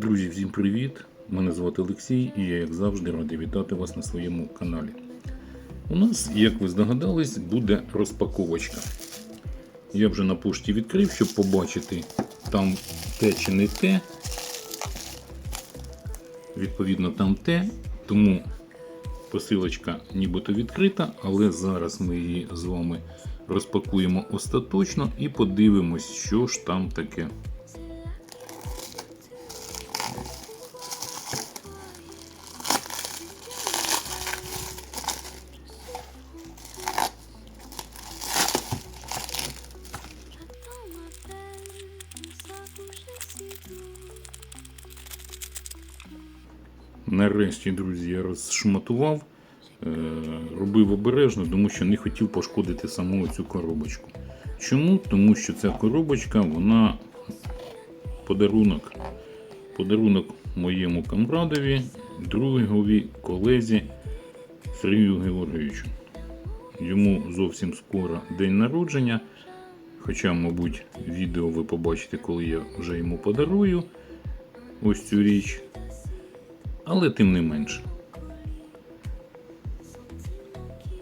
Друзі, всім привіт! Мене звати Олексій і я, як завжди, радий вітати вас на своєму каналі. У нас, як ви здогадались, буде розпаковочка. Я вже на пошті відкрив, щоб побачити там те чи не те. Відповідно, там те, тому посилочка нібито відкрита, але зараз ми її з вами розпакуємо остаточно і подивимось, що ж там таке. Нарешті, друзі, я розшматував, е, робив обережно, тому що не хотів пошкодити саму цю коробочку. Чому? Тому що ця коробочка, вона подарунок. Подарунок моєму камрадові, другові, колезі Сергію Георгійовичу. Йому зовсім скоро день народження. Хоча, мабуть, відео ви побачите, коли я вже йому подарую ось цю річ але тим не менше.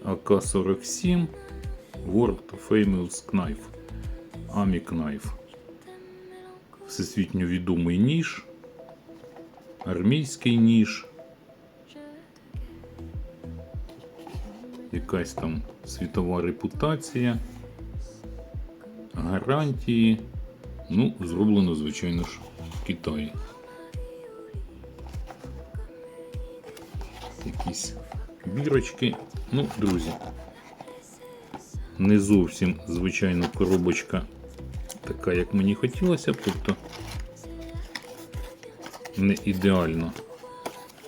АК-47 World Famous Knife Ami Knife. Всесвітньо відомий ніж, армійський ніж, якась там світова репутація, гарантії. Ну, зроблено, звичайно ж, в Китаї. Якісь бірочки. Ну, друзі, не зовсім звичайно коробочка така, як мені хотілося тобто не ідеально,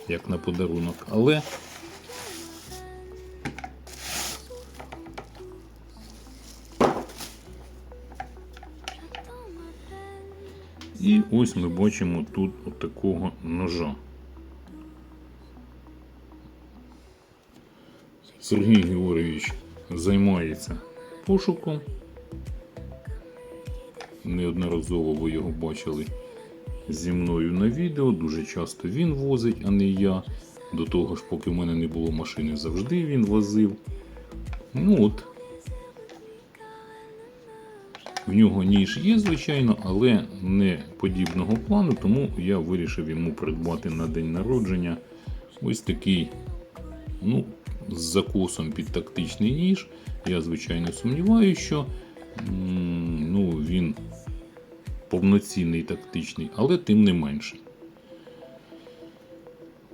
як на подарунок, але І ось ми бачимо тут от такого ножа. Сергій Георгійович займається пошуком. Неодноразово ви його бачили зі мною на відео. Дуже часто він возить, а не я. До того ж, поки в мене не було машини, завжди він возив. Ну от. В нього ніж є, звичайно, але не подібного плану, тому я вирішив йому придбати на день народження ось такий, ну, з закосом під тактичний ніж. Я, звичайно, сумніваюся, що ну, він повноцінний тактичний, але тим не менше.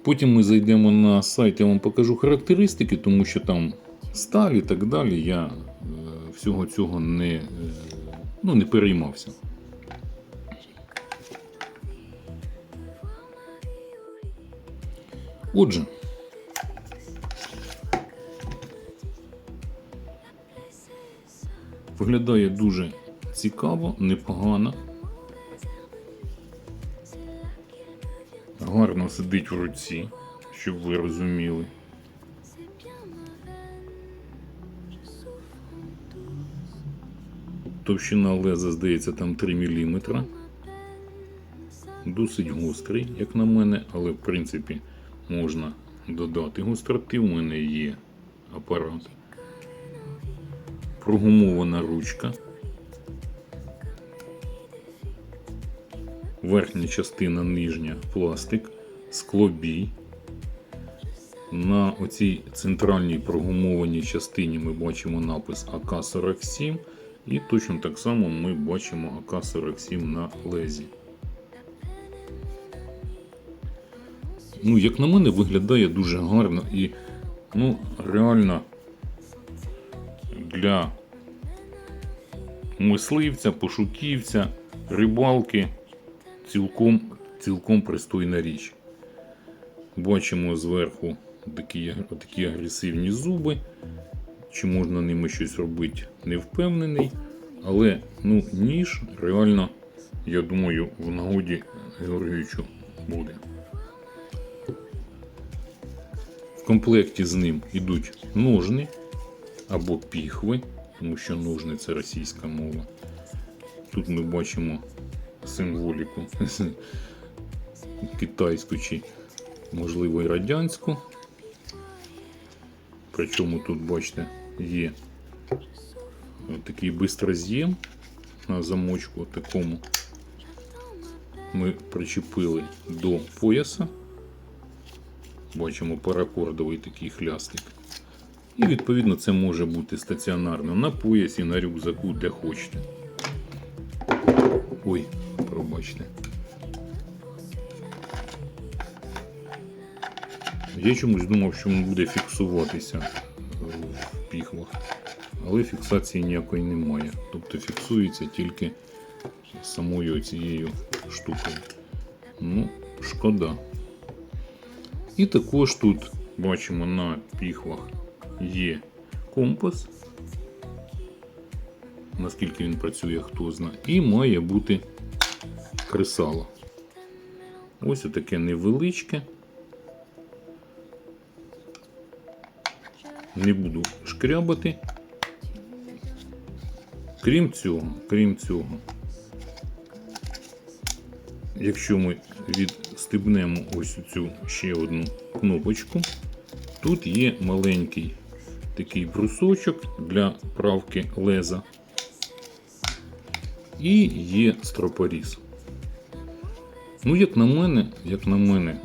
Потім ми зайдемо на сайт, я вам покажу характеристики, тому що там сталь і так далі. Я е, всього цього не, е, ну, не переймався. Отже, виглядає дуже цікаво, непогано. Гарно сидить в руці, щоб ви розуміли. Товщина леза, здається, там 3 мм. Досить гострий, як на мене, але в принципі можна додати гостроти. У мене є апарат. Прогумована ручка. Верхня частина нижня пластик, склобій. На оцій центральній прогумованій частині ми бачимо напис АК-47 і точно так само ми бачимо АК-47 на лезі. ну, як на мене, виглядає дуже гарно і ну, реально для мисливця, пошуківця, рибалки цілком, цілком пристойна річ. Бачимо зверху такі, такі агресивні зуби. Чи можна ними щось робити, не впевнений. Але ну, ніж реально, я думаю, в нагоді Георгійовичу буде. В комплекті з ним йдуть ножни або піхви, тому що ножни це російська мова. Тут ми бачимо символіку китайську чи, можливо, і радянську. Причому тут, бачите, є такий бистроз'єм на замочку такому. Ми причепили до пояса. Бачимо паракордовий такий хлястик. І відповідно це може бути стаціонарно на поясі, на рюкзаку, де хочете. Ой, пробачте. Я чомусь думав, що він буде фіксуватися е, в піхвах, але фіксації ніякої немає. Тобто фіксується тільки самою цією штукою. Ну, шкода. І також тут бачимо на піхвах є компас. Наскільки він працює, хто знає. І має бути кресало. Ось таке невеличке. Не буду шкрябати. Крім цього, крім цього, якщо ми відстебнемо ось цю ще одну кнопочку, тут є маленький такий брусочок для правки леза. І є стропоріз. Ну, як на мене, як на мене,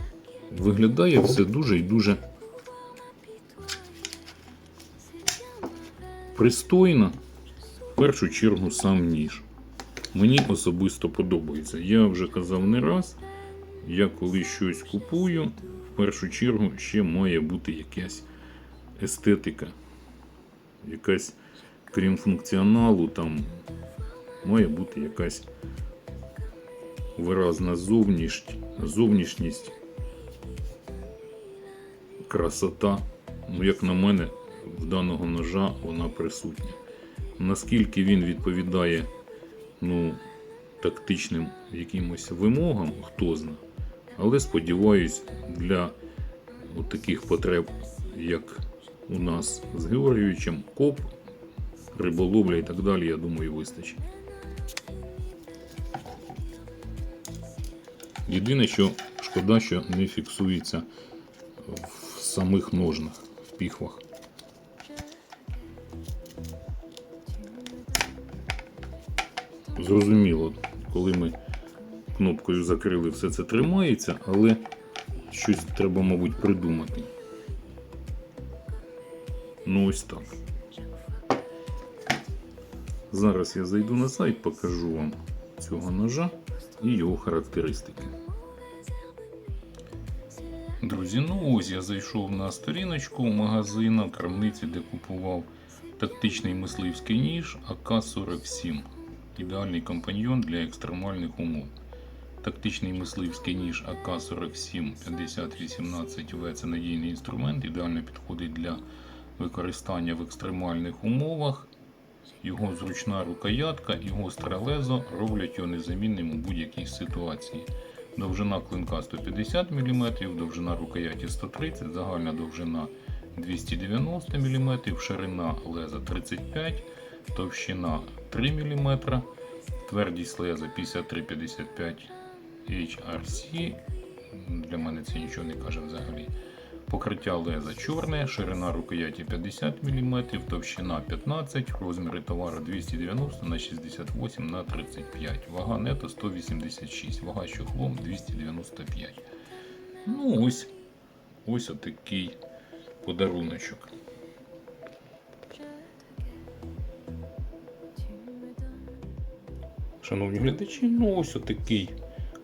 виглядає все дуже і дуже пристойно. В першу чергу сам ніж. Мені особисто подобається. Я вже казав не раз, я коли щось купую, в першу чергу ще має бути якась естетика. Якась, крім функціоналу, там має бути якась виразна зовнішність, зовнішність красота. Ну, як на мене, в даного ножа вона присутня. Наскільки він відповідає ну, тактичним якимось вимогам, хто зна. Але сподіваюсь, для таких потреб, як у нас з Георгійовичем, коп, риболовля і так далі, я думаю, вистачить. Єдине, що шкода, що не фіксується в самих ножнах, в піхвах. Зрозуміло, коли ми кнопкою закрили, все це тримається, але щось треба, мабуть, придумати. Ну ось так. Зараз я зайду на сайт, покажу вам цього ножа і його характеристики. Друзі, ну ось я зайшов на сторіночку магазину крамниці, де купував тактичний мисливський ніж АК-47. Ідеальний компаньйон для екстремальних умов. Тактичний мисливський ніж АК-47 5018В це надійний інструмент, ідеально підходить для використання в екстремальних умовах. Його зручна рукоятка і гостре лезо роблять його незамінним у будь-якій ситуації. Довжина клинка 150 мм, довжина рукояті 130 загальна довжина 290 мм, ширина леза 35 товщина 3 мм, твердість леза 53-55 HRC. Для мене це нічого не каже взагалі. Покриття леза чорне, ширина рукояті 50 мм, товщина 15 розміри товару 290 на 68 на 35 Вага нето 186, вага чохлом 295. Ну ось ось отакий подаруночок. Шановні глядачі, ну ось отакий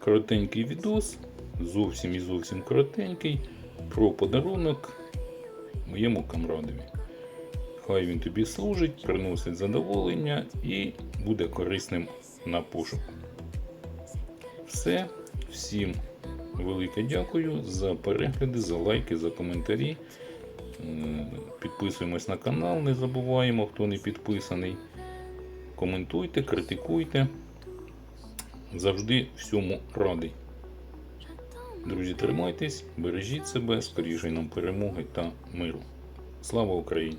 коротенький відос, зовсім і зовсім коротенький, про подарунок моєму камрадові. Хай він тобі служить, приносить задоволення і буде корисним на пошук. Все, всім велике дякую за перегляди, за лайки, за коментарі. Е, Підписуємось на канал, не забуваємо, хто не підписаний. Коментуйте, критикуйте. Завжди всьому радий. Друзі, тримайтесь, бережіть себе, скоріше нам перемоги та миру. Слава Україні!